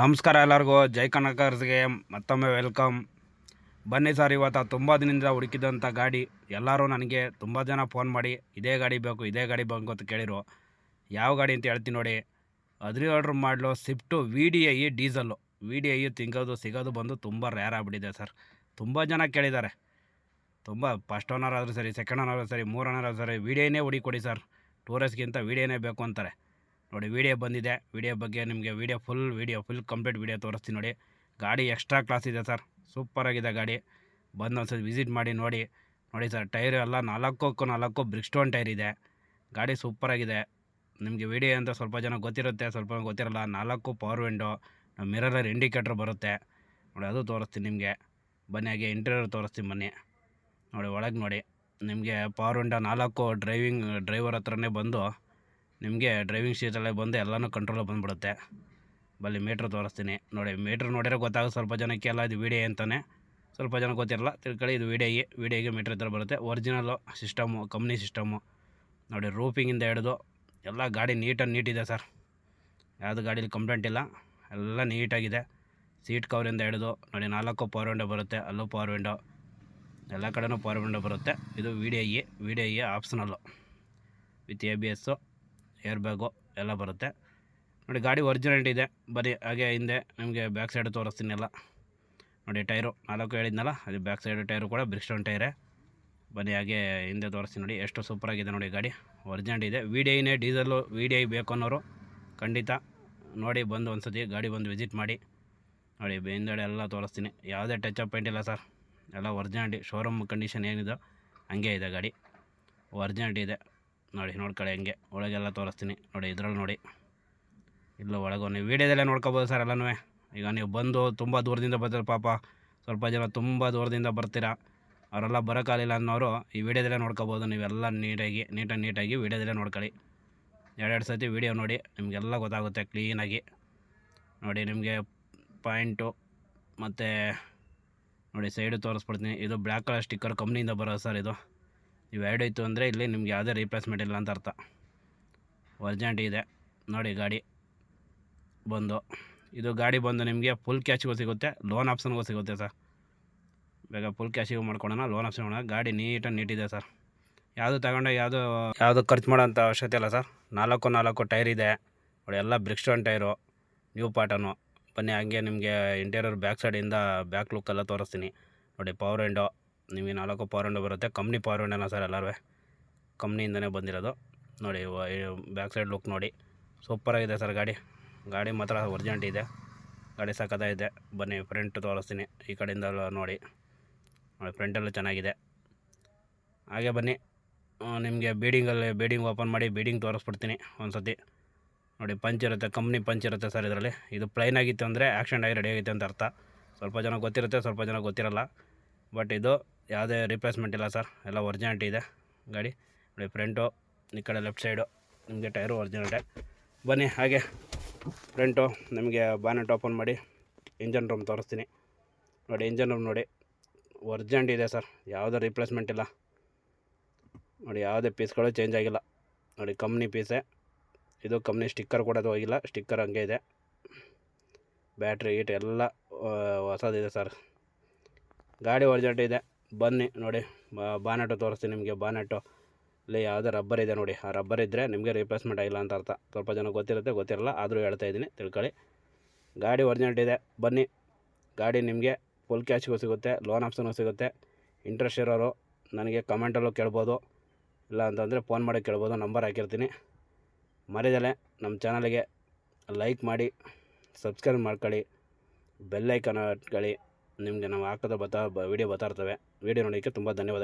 ನಮಸ್ಕಾರ ಎಲ್ಲರಿಗೂ. ಜೈ ಕನಕರ್ಸ್ಗೆ ಮತ್ತೊಮ್ಮೆ ವೆಲ್ಕಮ್. ಬನ್ನಿ ಸರ್, ಇವತ್ತು ತುಂಬ ದಿನದಿಂದ ಹುಡುಕಿದಂಥ ಗಾಡಿ. ಎಲ್ಲರೂ ನನಗೆ ತುಂಬ ಜನ ಫೋನ್ ಮಾಡಿ, ಇದೇ ಗಾಡಿ ಬೇಕು, ಇದೇ ಗಾಡಿ ಬೇಕು ಅಂತ ಕೇಳಿರು ಯಾವ ಗಾಡಿ ಅಂತ ಹೇಳ್ತೀನಿ ನೋಡಿ. ಹದಿನೇಳು ಮಾಡಲು Swift V D I diesel V D I ತಿಂಗೋದು, ಸಿಗೋದು, ಬಂದು ತುಂಬ ರೇರ್ ಆಗಿಬಿಟ್ಟಿದೆ ಸರ್ ತುಂಬ ಜನ ಕೇಳಿದ್ದಾರೆ. ತುಂಬ ಫಸ್ಟ್ ಓನರ್ ಆದರೂ ಸರಿ ಸೆಕೆಂಡ್ ಓನರ್ ಆದರೂ ಸರಿ, ಮೂರು ಓನರ್ ಆದರೂ ಸರಿ ವಿ ಡಿ ಐನೇ ಹುಡುಕೊಡಿ ಸರ್ ಟೂರಿಸ್ಟ್ಗಿಂತ ವಿ ಡಿ ಐನೇ ಬೇಕು ಅಂತಾರೆ. ನೋಡಿ ವಿಡಿಯೋ ಬಂದಿದೆ. ವಿಡಿಯೋ ಬಗ್ಗೆ ನಿಮಗೆ video full video full complete video ತೋರಿಸ್ತೀನಿ ನೋಡಿ. ಗಾಡಿ ಎಕ್ಸ್ಟ್ರಾ ಕ್ಲಾಸ್ ಇದೆ ಸರ್. ಸೂಪರಾಗಿದೆ ಗಾಡಿ. ಬಂದು ಒಂದ್ಸತಿ ವಿಸಿಟ್ ಮಾಡಿ ನೋಡಿ. ನೋಡಿ ಸರ್ ಟೈರ್ ಎಲ್ಲ ನಾಲ್ಕಕ್ಕೂ ನಾಲ್ಕು ಬ್ರಿಕ್ಸ್ಟೋನ್ ಟೈರ್ ಇದೆ. ಗಾಡಿ ಸೂಪರಾಗಿದೆ ನಿಮಗೆ ವಿಡಿಯೋ ಅಂತ ಸ್ವಲ್ಪ ಜನ ಗೊತ್ತಿರುತ್ತೆ, ಸ್ವಲ್ಪ ಗೊತ್ತಿರಲ್ಲ. ನಾಲ್ಕು ಪವರ್ ವಿಂಡೋ ಮಿರರ್ ಇಂಡಿಕೇಟ್ರ್ ಬರುತ್ತೆ. ನೋಡಿ ಅದು ತೋರಿಸ್ತೀನಿ ನಿಮಗೆ. ಬನ್ನಿ ಹಾಗೆ ಇಂಟೀರಿಯರ್ ತೋರಿಸ್ತೀನಿ ಬನ್ನಿ. ನೋಡಿ ಒಳಗೆ ನೋಡಿ. ನಿಮಗೆ ಪವರ್ ವಿಂಡೋ ನಾಲ್ಕು ಡ್ರೈವಿಂಗ್ ಡ್ರೈವರ್ ಹತ್ರನೇ ಬಂದು ನಿಮಗೆ ಡ್ರೈವಿಂಗ್ ಸೀಟಲ್ಲೇ ಬಂದು ಎಲ್ಲನೂ ಕಂಟ್ರೋಲ್ ಬಂದುಬಿಡುತ್ತೆ. ಬಲ್ಲಿ ಮೀಟ್ರ್ ತೋರಿಸ್ತೀನಿ. ನೋಡಿ ಮೀಟ್ರ್ ನೋಡಿದ್ರೆ ಗೊತ್ತಾಗುತ್ತೆ ಸ್ವಲ್ಪ ಜನಕ್ಕೆ ಎಲ್ಲ ಇದು ವಿಡಿಯೋ ಅಂತಲೇ ಸ್ವಲ್ಪ ಜನ ಗೊತ್ತಿರಲ್ಲ, ತಿಳ್ಕೊಳ್ಳಿ, ಇದು ವಿಡಿಯೋಗೆ ವಿಡಿಯೋಗೆ ಮೀಟ್ರ್ ಹತ್ರ ಬರುತ್ತೆ. ಒರಿಜಿನಲ್ಲು ಸಿಸ್ಟಮು ಕಂಪ್ನಿ ಸಿಸ್ಟಮು ನೋಡಿ ರೂಪಿಂಗಿಂದ ಹಿಡಿದು ಎಲ್ಲ ಗಾಡಿ ನೀಟಾಗಿ ನೀಟಿದೆ ಸರ್. ಯಾವುದು ಗಾಡೀಲಿ ಕಂಪ್ಲೇಂಟ್ ಇಲ್ಲ. ಎಲ್ಲ ನೀಟಾಗಿದೆ ಸೀಟ್ ಕವರಿಂದ ಹಿಡಿದು, ನೋಡಿ, ನಾಲ್ಕು ಪವರ್ ವಿಂಡೋ ಬರುತ್ತೆ. ಅಲ್ಲೂ ಪವರ್ ವಿಂಡೋ ಎಲ್ಲ ಕಡೆನೂ ಪವರ್ ವಿಂಡೋ ಬರುತ್ತೆ. ಇದು video D video D optional with A B S air bag ಎಲ್ಲ ಬರುತ್ತೆ. ನೋಡಿ, ಗಾಡಿ ಒರಿಜಿನಲ್ ಇದೆ. ಬರೀ ಹಾಗೆ ಹಿಂದೆ ನಿಮಗೆ ಬ್ಯಾಕ್ ಸೈಡ್ ತೋರಿಸ್ತೀನಿ ಎಲ್ಲ ನೋಡಿ ಟೈರು ನಾಲ್ಕು ಹೇಳಿದ್ನಲ್ಲ, ಅದು ಬ್ಯಾಕ್ ಸೈಡ್ ಟೈರು ಕೂಡ ಬ್ರಿಕ್ಸ್ಟೋನ್ ಟೈರೇ ಬನ್ನಿ, ಹಾಗೆ ಹಿಂದೆ ತೋರಿಸ್ತೀನಿ ನೋಡಿ, ಎಷ್ಟು ಸೂಪರಾಗಿದೆ ನೋಡಿ ಗಾಡಿ. ಒರಿಜಿನಲ್ ಇದೆ. ವಿ ಡಿ ಐನೇ ಡೀಸೆಲ್ಲು ವಿ ಡಿ ಐ ಬೇಕು ಅನ್ನೋರು ಖಂಡಿತ ನೋಡಿ, ಬಂದು ಒಂದ್ಸತಿ ಗಾಡಿ ಬಂದು ವಿಸಿಟ್ ಮಾಡಿ. ನೋಡಿ, ಹಿಂದೆಡೆ ಎಲ್ಲ ತೋರಿಸ್ತೀನಿ. ಯಾವುದೇ ಟಚ್ ಅಪ್ ಪೇಂಟ್ ಇಲ್ಲ ಸರ್ ಎಲ್ಲ ಒರಿಜಿನಲ್ಟಿ ಶೋರೂಮ್ ಕಂಡೀಷನ್ ಏನಿದೆ, ಹಂಗೆ ಇದೆ ಗಾಡಿ. ಒರಿಜಿನಲ್ಟಿ ಇದೆ. ನೋಡಿ, ನೋಡ್ಕೊಳ್ಳಿ ಹಂಗೆ. ಒಳಗೆಲ್ಲ ತೋರಿಸ್ತೀನಿ. ನೋಡಿ, ಇದ್ರಲ್ಲಿ ನೋಡಿ. ಇಲ್ಲ ಒಳಗೆ ನೀವು ವೀಡಿಯೋದಲ್ಲೇ ನೋಡ್ಕೊಬೋದು ಸರ್ ಎಲ್ಲನೂ. ಈಗ ನೀವು ಬಂದು ತುಂಬ ದೂರದಿಂದ ಬರ್ತೀರ ಪಾಪ. ಸ್ವಲ್ಪ ಜನ ತುಂಬ ದೂರದಿಂದ ಬರ್ತೀರಾ. ಅವರೆಲ್ಲ ಬರೋಕ್ಕಾಗಲಿಲ್ಲ ಅನ್ನೋರು ಈ ವಿಡಿಯೋದಲ್ಲೇ ನೋಡ್ಕೋಬೋದು. ನೀವೆಲ್ಲ ನೀಟಾಗಿ ನೀಟಾಗಿ ನೀಟಾಗಿ ವೀಡಿಯೋದಲ್ಲೇ ನೋಡ್ಕೊಳ್ಳಿ. ಎರಡೆರಡು ಸತಿ ವೀಡಿಯೋ ನೋಡಿ, ನಿಮಗೆಲ್ಲ ಗೊತ್ತಾಗುತ್ತೆ ಕ್ಲೀನಾಗಿ ನೋಡಿ, ನಿಮಗೆ ಪಾಯಿಂಟು ಮತ್ತು ನೋಡಿ ಸೈಡು ತೋರಿಸ್ಬಿಡ್ತೀನಿ. ಇದು ಬ್ಲ್ಯಾಕ್ ಕಲರ್ ಸ್ಟಿಕ್ಕರ್ ಕಂಪ್ನಿಯಿಂದ ಬರೋದು ಸರ್ ಇದು. ಇವು ಎರಡು ಇತ್ತು ಅಂದರೆ ಇಲ್ಲಿ ನಿಮ್ಗೆ ಯಾವುದೇ ರೀಪ್ಲೇಸ್ಮೆಂಟ್ ಇಲ್ಲ ಅಂತ ಅರ್ಥ. ಒರ್ಜೆಂಟ್ ಇದೆ. ನೋಡಿ, ಗಾಡಿ ಬಂದು. ಇದು ಗಾಡಿ ಬಂದು ನಿಮಗೆ ಫುಲ್ ಕ್ಯಾಶಿಗೂ ಸಿಗುತ್ತೆ ಲೋನ್ ಆಪ್ಷನ್ಗೂ ಸಿಗುತ್ತೆ ಸರ್. ಬೇಗ ಫುಲ್ ಕ್ಯಾಶಿಗೂ ಮಾಡ್ಕೊಳೋಣ ಲೋನ್ ಆಪ್ಷನ್ ಮಾಡೋಣ. ಗಾಡಿ ನೀಟಾಗಿ ನೀಟಿದೆ ಸರ್. ಯಾವುದು ತಗೊಂಡಾಗ ಯಾವುದು ಯಾವುದು ಖರ್ಚು ಮಾಡೋಂಥ ಅವಶ್ಯಕತೆ ಇಲ್ಲ ಸರ್. ನಾಲ್ಕು ನಾಲ್ಕು ಟೈರ್ ಇದೆ. ನೋಡಿ, ಎಲ್ಲ ಬ್ರಿಕ್ಸ್ಟೋನ್ ಟೈರು ನ್ಯೂ ಪಾಟನು ಬನ್ನಿ, ಹಂಗೆ ನಿಮಗೆ ಇಂಟೀರಿಯರ್ ಬ್ಯಾಕ್ ಸೈಡಿಂದ ಬ್ಯಾಕ್ ಲುಕ್ಕೆಲ್ಲ ತೋರಿಸ್ತೀನಿ. ನೋಡಿ ಪವರ್ ವಿಂಡೋ ನಿಮಗೆ ನಾಲ್ಕು ಪವರ್ ವಿಂಡೋ ಬರುತ್ತೆ. ಕಂಪ್ನಿ ಪವರ್ ವಿಂಡೋನ ಸರ್ ಎಲ್ಲರೂ ಕಂಪ್ನಿಯಿಂದನೇ ಬಂದಿರೋದು. ನೋಡಿ ಬ್ಯಾಕ್ ಸೈಡ್ ಲುಕ್ ನೋಡಿ. ಸೂಪರಾಗಿದೆ ಸರ್ ಗಾಡಿ. ಗಾಡಿ ಮಾತ್ರ ಒರ್ಜೆಂಟ್ ಇದೆ. ಗಾಡಿ ಇದೆ ಬನ್ನಿ ಫ್ರಂಟ್ ತೋರಿಸ್ತೀನಿ. ಈ ಕಡೆಯಿಂದ ನೋಡಿ. ನೋಡಿ ಫ್ರಂಟೆಲ್ಲ ಚೆನ್ನಾಗಿದೆ. ಹಾಗೆ ಬನ್ನಿ. ನಿಮಗೆ ಬೀಡಿಂಗಲ್ಲಿ ಬೀಡಿಂಗ್ ಓಪನ್ ಮಾಡಿ ಬೀಡಿಂಗ್ ತೋರಿಸ್ಬಿಡ್ತೀನಿ ಒಂದು ಸತಿ ನೋಡಿ ಪಂಚ್ ಇರುತ್ತೆ ಕಂಪ್ನಿ ಪಂಚ್ ಇರುತ್ತೆ ಸರ್ ಇದರಲ್ಲಿ. ಇದು ಪ್ಲೈನ್ ಆಗಿತ್ತು ಅಂದರೆ ಆ್ಯಕ್ಸಿಡೆಂಟ್ ಆಗಿ ರೆಡಿ ಆಗಿತ್ತು ಅಂತ ಅರ್ಥ. ಸ್ವಲ್ಪ ಜನ ಗೊತ್ತಿರುತ್ತೆ, ಸ್ವಲ್ಪ ಜನ ಗೊತ್ತಿರಲ್ಲ. ಬಟ್ ಇದು ಯಾವುದೇ ರಿಪ್ಲೇಸ್ಮೆಂಟ್ ಇಲ್ಲ ಸರ್ ಎಲ್ಲ ಒರಿಜಿನಾಲಿಟಿ ಇದೆ. ಗಾಡಿ, ನೋಡಿ ಫ್ರಂಟು ಈ ಕಡೆ ಲೆಫ್ಟ್ ಸೈಡು ನಿಮಗೆ ಟೈರು ಒರ್ಜಿನಲ್ಟೆ ಬನ್ನಿ, ಹಾಗೆ ಫ್ರಂಟು ನಿಮಗೆ ಬಾನೆಟ್ ಓಪನ್ ಮಾಡಿ ಇಂಜನ್ ರೂಮ್ ತೋರಿಸ್ತೀನಿ. ನೋಡಿ ಇಂಜನ್ ರೂಮ್ ನೋಡಿ. ಒರ್ಜೆಂಟ್ ಇದೆ ಸರ್ ಯಾವುದೇ ರಿಪ್ಲೇಸ್ಮೆಂಟ್ ಇಲ್ಲ. ನೋಡಿ, ಯಾವುದೇ ಪೀಸ್ಗಳು ಚೇಂಜ್ ಆಗಿಲ್ಲ. ನೋಡಿ ಕಂಪ್ನಿ ಪೀಸೆ ಇದು ಕಂಪ್ನಿ ಸ್ಟಿಕ್ಕರ್ ಕೂಡ ಅದು ಹೋಗಿಲ್ಲ. ಸ್ಟಿಕ್ಕರ್ ಹಂಗೆ ಇದೆ. ಬ್ಯಾಟ್ರಿ ಗೀಟ್ ಎಲ್ಲ ಹೊಸದಿದೆ ಸರ್ ಗಾಡಿ ಒರ್ಜೆಂಟ್ ಇದೆ. ಬನ್ನಿ ನೋಡಿ ಬಾನೆಟು ತೋರಿಸ್ತೀನಿ ನಿಮಗೆ, ಬಾನೆಟು. ಇಲ್ಲಿ ಯಾವುದೇ ರಬ್ಬರ್ ಇದೆ ನೋಡಿ, ಆ ರಬ್ಬರ್ ಇದ್ದರೆ ನಿಮಗೆ ರಿಪ್ಲೇಸ್ಮೆಂಟ್ ಆಗಿಲ್ಲ ಅಂತ ಅರ್ಥ. ಸ್ವಲ್ಪ ಜನ ಗೊತ್ತಿರುತ್ತೆ, ಗೊತ್ತಿರಲ್ಲ, ಆದರೂ ಹೇಳ್ತಾ ಇದ್ದೀನಿ, ತಿಳ್ಕೊಳ್ಳಿ. ಗಾಡಿ ಒರಿಜಿನಲ್ ಇದೆ, ಬನ್ನಿ. ಗಾಡಿ ನಿಮಗೆ ಫುಲ್ ಕ್ಯಾಶ್ಗೂ ಸಿಗುತ್ತೆ ಲೋನ್ ಆಪ್ಷನ್ಗೂ ಸಿಗುತ್ತೆ. ಇಂಟ್ರೆಸ್ಟ್ ಇರೋರು ನನಗೆ ಕಮೆಂಟಲ್ಲೂ ಕೇಳ್ಬೋದು. ಇಲ್ಲ ಅಂತಂದರೆ ಫೋನ್ ಮಾಡಿ ಕೇಳ್ಬೋದು ನಂಬರ್ ಹಾಕಿರ್ತೀನಿ. ಮರಿದಲೆ ನಮ್ಮ ಚಾನಲ್ಗೆ ಲೈಕ್ ಮಾಡಿ ಸಬ್ಸ್ಕ್ರೈಬ್ ಮಾಡ್ಕೊಳ್ಳಿ ಬೆಲ್ಲೈಕನ್ ಇಟ್ಕೊಳ್ಳಿ ನಿಮಗೆ ನಾವು ಹಾಕೋದ ಬತ್ತಾ ವಿಡಿಯೋ ಬರ್ತಾ ಇರ್ತವೆ. ವಿಡಿಯೋ ನೋಡೋಕ್ಕೆ ತುಂಬ ಧನ್ಯವಾದ.